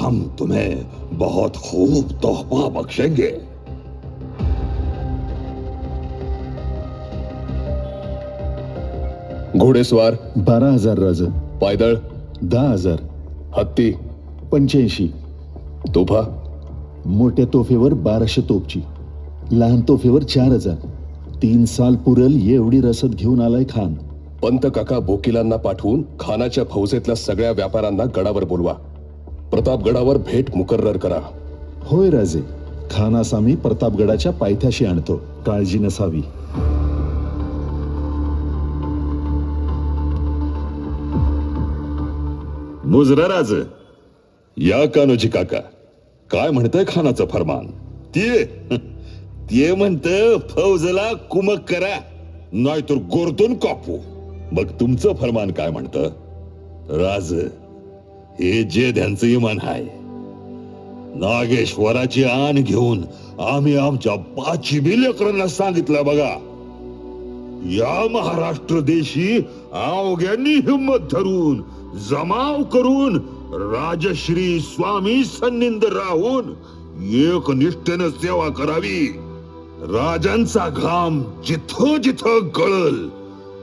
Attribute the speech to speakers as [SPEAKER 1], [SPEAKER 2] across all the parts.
[SPEAKER 1] हम तुम्हें बहुत खूब तोहफा बख्शेंगे।
[SPEAKER 2] घोडेस्वार।
[SPEAKER 3] बारा हजार राज।
[SPEAKER 2] पायदळ।
[SPEAKER 3] दहा हजार।
[SPEAKER 2] हत्ती।
[SPEAKER 3] पंच्याऐंशी।
[SPEAKER 2] तोफा।
[SPEAKER 3] मोठ्या तोफेवर बाराशे तोपची लहान तोफेवर चार हजार। तीन साल पुरल एवढी रसद घेऊन आलाय खान।
[SPEAKER 2] पंत काका बोकिलांना पाठवून खानाच्या फौजेतल्या सगळ्या व्यापाऱ्यांना गडावर बोलवा। प्रतापगडावर भेट मुकर्र करा.
[SPEAKER 3] होय राजे खानास आम्ही प्रतापगडाच्या पायथ्याशी आणतो. काळजी नसावी.
[SPEAKER 1] मुजरा राज या कानोजी काका काय म्हणतंय खानाचं फरमान? ते ते म्हणत फौजला कुमक करा नाहीतर गोरतून कापू. मग तुमचं फरमान काय म्हणत? राज हे जे त्यांचं इमान आहे. नागेश्वराची आण घेऊन आम्ही आमच्या पाची लेकरांना सांगितलं बघा. या महाराष्ट्र देशी अवघ्यांनी हिंमत धरून जमाव करून राजश्री स्वामी सन्निंद राहून एक निष्ठेनं सेवा करावी. राजांचा घाम जिथं जिथं गळल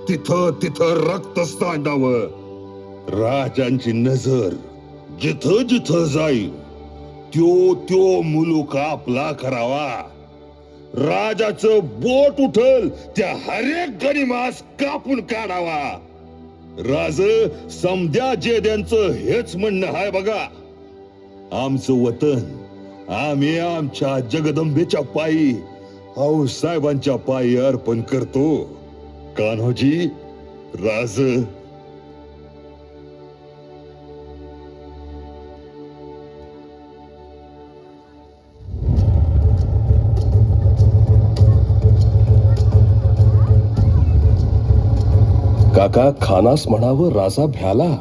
[SPEAKER 1] तिथं तिथं रक्त सांडावं राजांची नजर जिथं जिथं जाईल त्यो त्यो मुलूक आपला करावा. राजाचं बोट उठल त्या हरेक गणिमास कापून काढावा. राज समद्या जेद्यांचं हेच म्हणणं आहे बघा. आमचं वतन आम्ही आमच्या जगदंबेच्या पायी साहेबांच्या पायी अर्पण करतो. कान्होजी राज
[SPEAKER 2] काका खानास म्हणावं राजा भ्याला.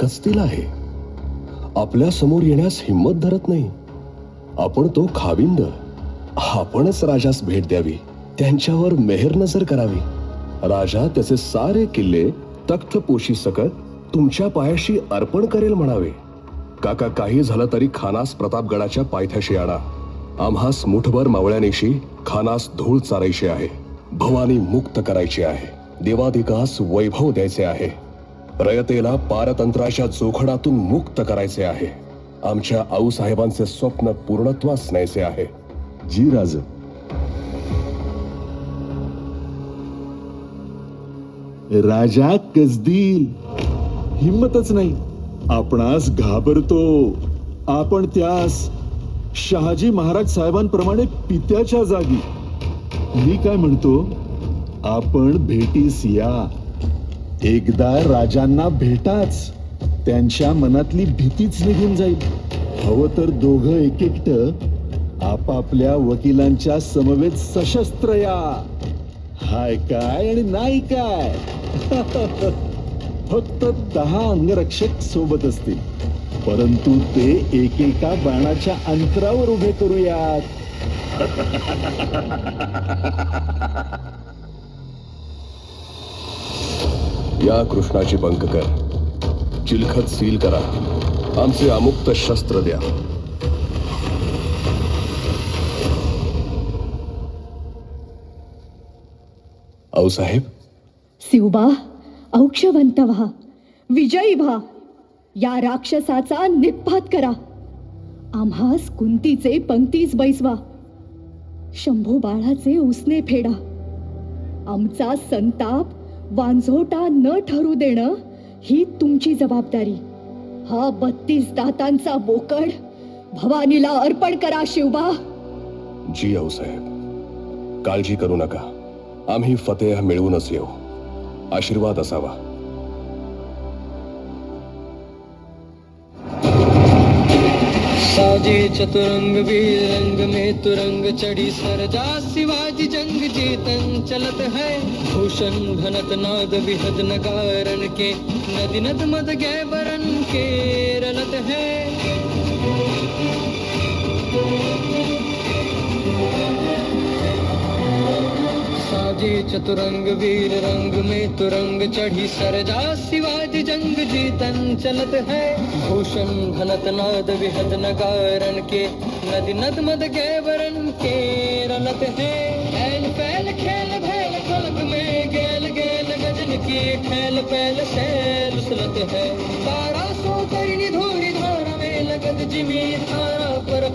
[SPEAKER 2] कसतील आहे? आपल्यासमोर येण्यास हिंमत धरत नाही. आपण तो खाविंद. आपणच राजास भेट द्यावी. त्यांच्यावर मेहर नजर करावी. राजा त्याचे सारे किल्ले तख्त पोशी सकट तुमच्या पायाशी अर्पण करेल म्हणावे. काका काही झालं तरी खानास प्रतापगडाच्या पायथ्याशी आणा. आम्हास मुठभर मावळ्यानिशी खानास धूळ चारायची आहे. भवानी मुक्त करायची आहे. देवाधिकास वैभव द्यायचे आहे. रयतेला पारतंत्राच्या जोखडातून मुक्त करायचे आहे. आमच्या आऊसाहेबांचे स्वप्न पूर्णत्वास न्यायचे आहे.
[SPEAKER 3] जी राज. राजा कसदील. हिम्मतच नाही. आपणास घाबरतो. आपण त्यास शहाजी महाराज साहेबांप्रमाणे पित्याच्या जागी. मी काय म्हणतो? आपण भेटीस या. एकदा राजांना भेटाच. त्यांच्या मनातली भीतीच निघून जाईल. हवं तर दोघं एक एकट आपापल्या वकिलांच्या समवेत सशस्त्र या. हाय काय आणि नाही काय? फक्त दहा अंगरक्षक सोबत असतील. परंतु ते एकेका बाणाच्या अंतरावर उभे करूयात.
[SPEAKER 2] या कृष्णाची बंक कर. चिलखत सील करा. आमचे अमुक्त शस्त्र द्या. साहेब.
[SPEAKER 4] शिवबा औक्षवंत व्हा. विजयी व्हा. या राक्षसाचा निपात करा. आम्हास कुंतीचे पंक्तीस बैसवा. शंभू बाळाचे उसने फेडा. आमचा संताप वांझोटा न ठरू देणं ही तुमची जबाबदारी. हा बत्तीस दातांचा बोकड भवानीला अर्पण करा शिवबा.
[SPEAKER 2] जी आऊसाहेब काळजी करू नका. आम्ही फतेह मिळवूनच येऊ. आशीर्वाद असावा.
[SPEAKER 5] साजे चतुरंग वीर रंग में तुरंग चढ़ी सरजा, शिवाजी जंग जीतन चलत है। भूषण भनत नाद विहद नगारन के, नदी, नद, मद गय बरन के रलत है। साजे चतुरंग वीर रंग में तुरंग चढ़ी सरजा जंग जीतन चलत है। भूषण घनत नाद विहत नगारन के। नदी नद मद गैवरन के रलत है। ऐल पैल खेल भैल खलक में गेल गेल गजन के खेल पैल शैल सुलत है। तारा सो तैनी धोरी धारा में लगत जिमी थारा पर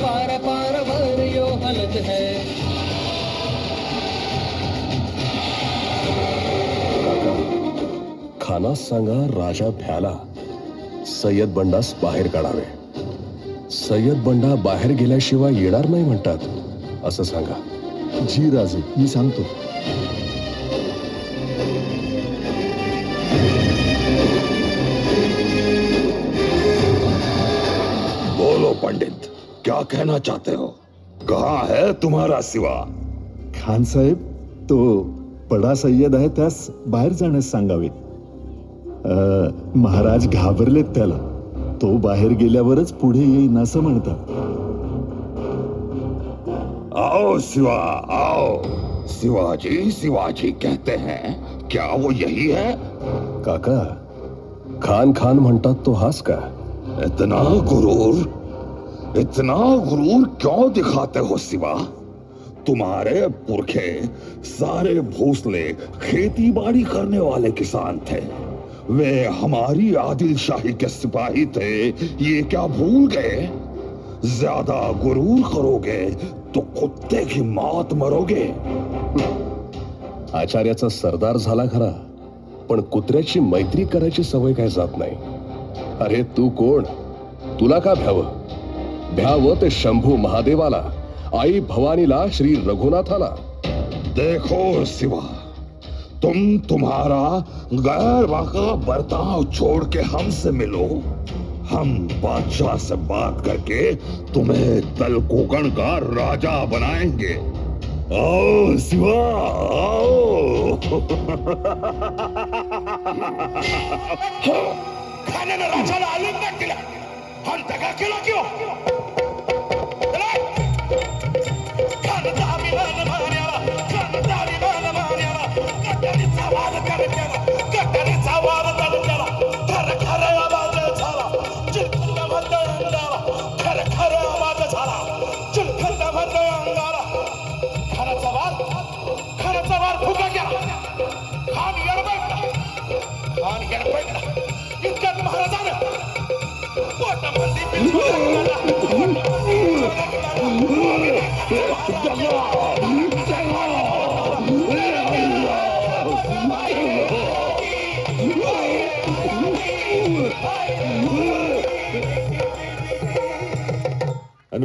[SPEAKER 2] खानास सांगा राजा भ्याला. सय्यद बंडास बाहेर काढावे. सय्यद बंडा बाहेर गेल्याशिवाय येणार नाही म्हणतात. असं सांगा.
[SPEAKER 3] जी राजे मी सांगतो.
[SPEAKER 1] बोलो पंडित क्या कहना चाहते हो? कहा है तुम्हारा सिवा?
[SPEAKER 3] खान साहेब तो बडा सय्यद आहे त्यास बाहेर जाण्यास सांगावे अं, महाराज घाबरलेत त्याला. तो बाहेर गेल्यावरच पुढे येईन असं म्हणतात.
[SPEAKER 1] आओ सिवा आओ. शिवाजी शिवाजी कहते हैं क्या वो यही है?
[SPEAKER 2] काका खान खान म्हणतात तो हाच का?
[SPEAKER 1] इतना गुरूर इतना गुरूर क्यों दिखाते हो सिवा तुम्हारे पुरखे सारे भोसले खेती बाड़ी करने वाले किसान थे। वे हमारी आदिल शाही के सिपाही थे ये क्या भूल गए? ज्यादा गुरूर करोगे तो कुत्ते की मौत मरोगे।
[SPEAKER 2] आचार्याचा सरदार झाला खरा पण कुत्र्याची मैत्री करायची सवय काय जात नाही. अरे तू कोण? तुला का भ्यावं? भ्यावं ते शंभू महादेवाला आई भवानीला श्री रघुनाथाला.
[SPEAKER 1] देखो शिवा तुम तुम्हारा गैर वाका बर्ताव छोड़ के हमसे मिलो। हम बादशाह से बात करके तुम्हें तलकोकण का राजा बनाएँगे। आओ शिवा आओ।
[SPEAKER 6] खाण्यानं राजाला आलिंगन केलं हा दगा केला किंवा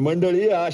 [SPEAKER 1] मंडळी अशा